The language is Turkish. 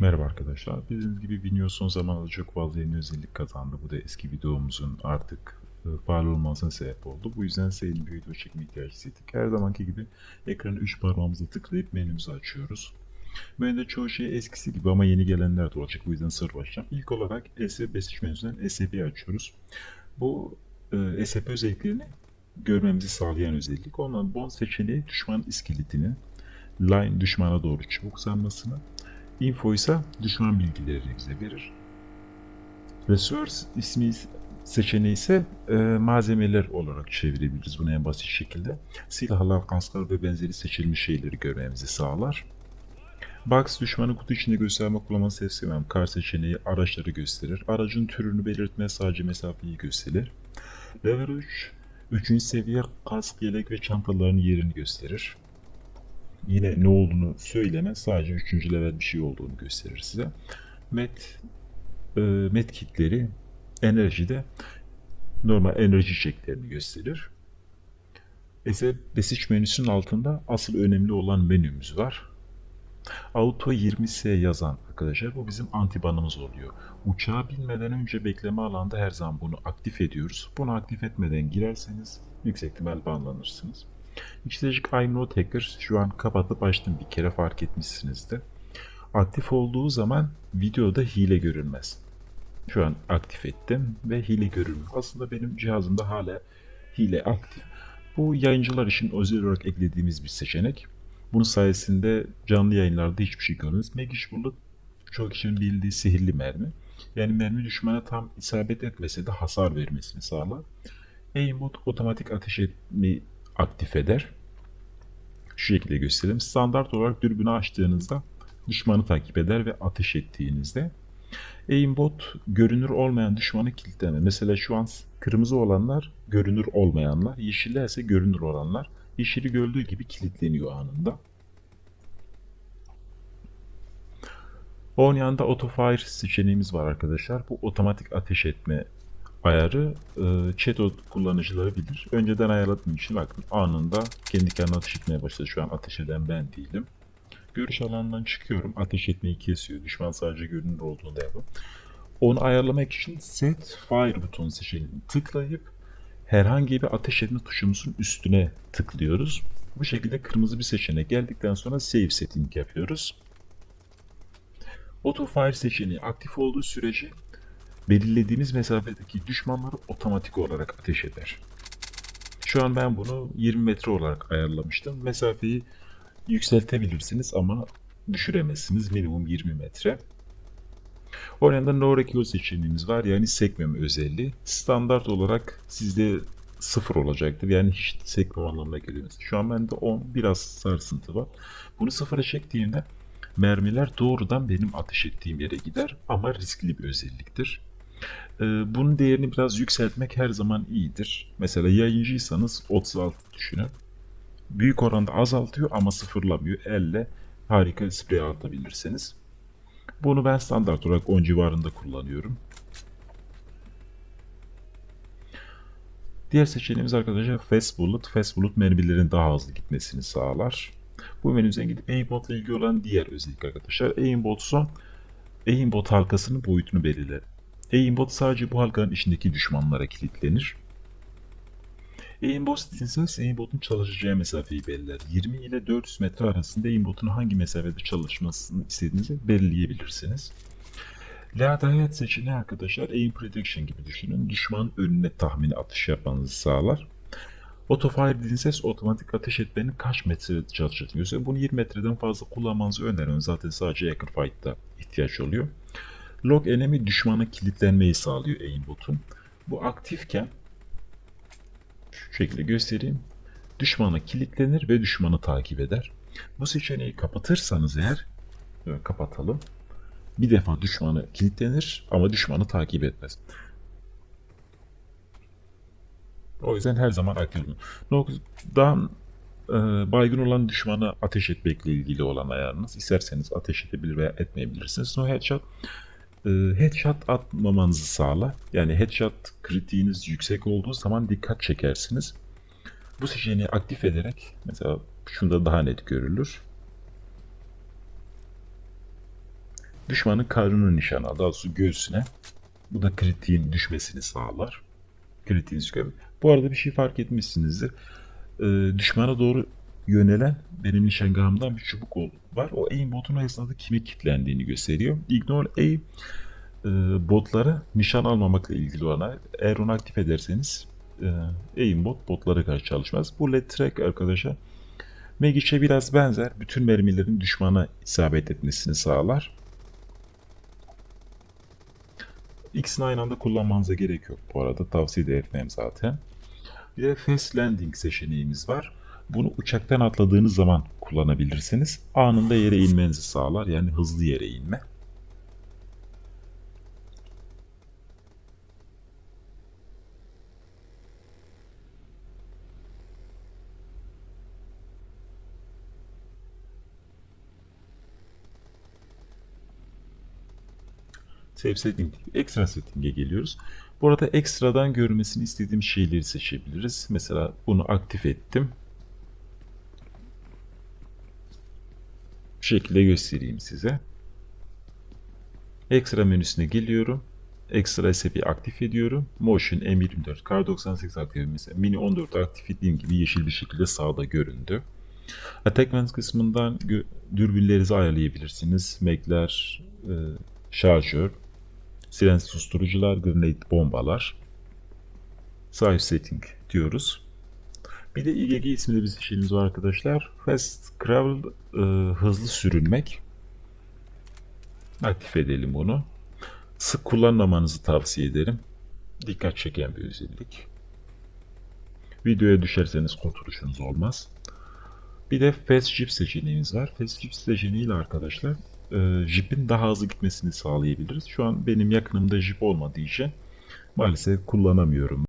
Merhaba arkadaşlar. Bildiğiniz gibi Vimeo son zamanlarda çok fazla yeni özellik kazandı. Bu da eski videomuzun artık e, faal olmasına sebep oldu. Bu yüzden yeni bir video çekme ihtiyacı hissettik. Her zamanki gibi ekranı 3 parmağımızla tıklayıp menümüzü açıyoruz. Menüde çoğu şey eskisi gibi ama yeni gelenler de olacak. Bu yüzden sır başlayacağım. İlk olarak SF Basic menüsünden SF'yi açıyoruz. Bu e, SF özelliklerini görmemizi sağlayan özellik. Ondan bond seçeneği düşman iskeletini, line düşmana doğru çubuk sanmasını, Info ise düşman bilgilerini bize verir. Resource ismi seçeneği ise e, malzemeler olarak çevirebiliriz bunu en basit şekilde. Silahlar, kasklar ve benzeri seçilmiş şeyleri görmemizi sağlar. Box düşmanı kutu içinde gösterme kullanma sevmem. Kar seçeneği araçları gösterir. Aracın türünü belirtme sadece mesafeyi gösterir. Level 3 3. seviye kask, yelek ve çantaların yerini gösterir yine ne olduğunu söylemez. Sadece 3. level bir şey olduğunu gösterir size. Met e, met kitleri enerjide normal enerji çeklerini gösterir. Ise besiç menüsünün altında asıl önemli olan menümüz var. Auto 20S yazan arkadaşlar bu bizim antibanımız oluyor. Uçağa binmeden önce bekleme alanda her zaman bunu aktif ediyoruz. Bunu aktif etmeden girerseniz yüksek ihtimal banlanırsınız. İçecek iNote Hacker şu an kapatıp açtım bir kere fark etmişsinizdir. Aktif olduğu zaman videoda hile görünmez. Şu an aktif ettim ve hile görünmüyor. Aslında benim cihazımda hala hile aktif. Bu yayıncılar için özel olarak eklediğimiz bir seçenek. Bunun sayesinde canlı yayınlarda hiçbir şey görmez. Magic Bullet çok kişinin bildiği sihirli mermi. Yani mermi düşmana tam isabet etmese de hasar vermesini sağlar. Aimbot otomatik ateş etmeyi aktif eder. Şu şekilde göstereyim. Standart olarak dürbünü açtığınızda düşmanı takip eder ve ateş ettiğinizde aimbot görünür olmayan düşmanı kilitleme. Mesela şu an kırmızı olanlar görünür olmayanlar, yeşiller ise görünür olanlar. Yeşili gördüğü gibi kilitleniyor anında. Onun yanında autofire seçeneğimiz var arkadaşlar. Bu otomatik ateş etme ayarı e, chat kullanıcıları bilir. Önceden ayarladığım için bakın anında kendi kendine ateş etmeye başladı. Şu an ateş eden ben değilim. Görüş alanından çıkıyorum. Ateş etmeyi kesiyor. Düşman sadece görünür olduğunda yapın. Onu ayarlamak için set fire butonu seçeneğini tıklayıp herhangi bir ateş etme tuşumuzun üstüne tıklıyoruz. Bu şekilde kırmızı bir seçenek geldikten sonra save setting yapıyoruz. Auto fire seçeneği aktif olduğu sürece belirlediğiniz mesafedeki düşmanları otomatik olarak ateş eder. Şu an ben bunu 20 metre olarak ayarlamıştım. Mesafeyi yükseltebilirsiniz ama düşüremezsiniz. Minimum 20 metre. Onun yanında no recall seçeneğimiz var. Yani sekmeme özelliği. Standart olarak sizde sıfır olacaktır. Yani hiç sekme anlamına geliyor. Şu an bende 10 biraz sarsıntı var. Bunu sıfıra çektiğimde mermiler doğrudan benim ateş ettiğim yere gider ama riskli bir özelliktir. Ee, bunun değerini biraz yükseltmek her zaman iyidir. Mesela yayıncıysanız 36 düşünün. Büyük oranda azaltıyor ama sıfırlamıyor. Elle harika sprey atabilirsiniz. Bunu ben standart olarak 10 civarında kullanıyorum. Diğer seçeneğimiz arkadaşlar Fast Bullet. Fast Bullet mermilerin daha hızlı gitmesini sağlar. Bu menüden gidip aimbot ile ilgili olan diğer özellik arkadaşlar. Aimbot son aimbot halkasının boyutunu belirler. Aimbot sadece bu halkanın içindeki düşmanlara kilitlenir. Aimbot istiyorsanız aimbotun çalışacağı mesafeyi belirler. 20 ile 400 metre arasında aimbotun hangi mesafede çalışmasını istediğinizi belirleyebilirsiniz. La'da seçeneği arkadaşlar aim prediction gibi düşünün. Düşman önüne tahmini atış yapmanızı sağlar. Autofire dediğiniz otomatik ateş etmenin kaç metre çalışacağını gösteriyor. Bunu 20 metreden fazla kullanmanızı öneriyorum. Zaten sadece yakın fight'ta ihtiyaç oluyor. Log enemy düşmana kilitlenmeyi sağlıyor aimbot'un. Bu aktifken şu şekilde göstereyim. Düşmana kilitlenir ve düşmanı takip eder. Bu seçeneği kapatırsanız eğer kapatalım. Bir defa düşmanı kilitlenir ama düşmanı takip etmez. O yüzden her zaman aktif. Noktadan e, baygın olan düşmana ateş etmekle ilgili olan ayarınız. İsterseniz ateş edebilir veya etmeyebilirsiniz. No headshot e, headshot atmamanızı sağlar. Yani headshot kritiğiniz yüksek olduğu zaman dikkat çekersiniz. Bu seçeneği aktif ederek mesela şunda daha net görülür. düşmanın karnını nişan al, daha doğrusu göğsüne. Bu da kritiğin düşmesini sağlar. Kritiğin çıkıyor. Bu arada bir şey fark etmişsinizdir. Ee, düşmana doğru yönelen benim nişangahımdan bir çubuk var. O aim botun esnada kime kilitlendiğini gösteriyor. Ignore aim e, botları nişan almamakla ilgili olan eğer onu aktif ederseniz e, aimbot botlara karşı çalışmaz. Bu LED track arkadaşlar Magic'e biraz benzer. Bütün mermilerin düşmana isabet etmesini sağlar. İkisini aynı anda kullanmanıza gerek yok bu arada. Tavsiye de etmem zaten. Bir de Fast Landing seçeneğimiz var. Bunu uçaktan atladığınız zaman kullanabilirsiniz. Anında yere inmenizi sağlar. Yani hızlı yere inme. Save setting, ekstra setting'e geliyoruz. Bu arada ekstradan görmesini istediğim şeyleri seçebiliriz. Mesela bunu aktif ettim. Bu şekilde göstereyim size. Ekstra menüsüne geliyorum. Ekstra SP'yi aktif ediyorum. Motion M24, Kar 98 aktif mesela Mini 14 aktif ettiğim gibi yeşil bir şekilde sağda göründü. Attackmans kısmından gö- dürbünlerinizi ayarlayabilirsiniz. Mac'ler, e, şarjör, siren susturucular, grenade bombalar. Save setting diyoruz. Bir de IGG isimli bir seçeneğimiz var arkadaşlar. Fast Travel e, hızlı sürünmek. Aktif edelim bunu. Sık kullanmamanızı tavsiye ederim. Dikkat çeken bir özellik. Videoya düşerseniz kurtuluşunuz olmaz. Bir de Fast Jeep seçeneğimiz var. Fast Jeep seçeneğiyle arkadaşlar e, Jeep'in daha hızlı gitmesini sağlayabiliriz. Şu an benim yakınımda Jeep olmadığı için maalesef kullanamıyorum.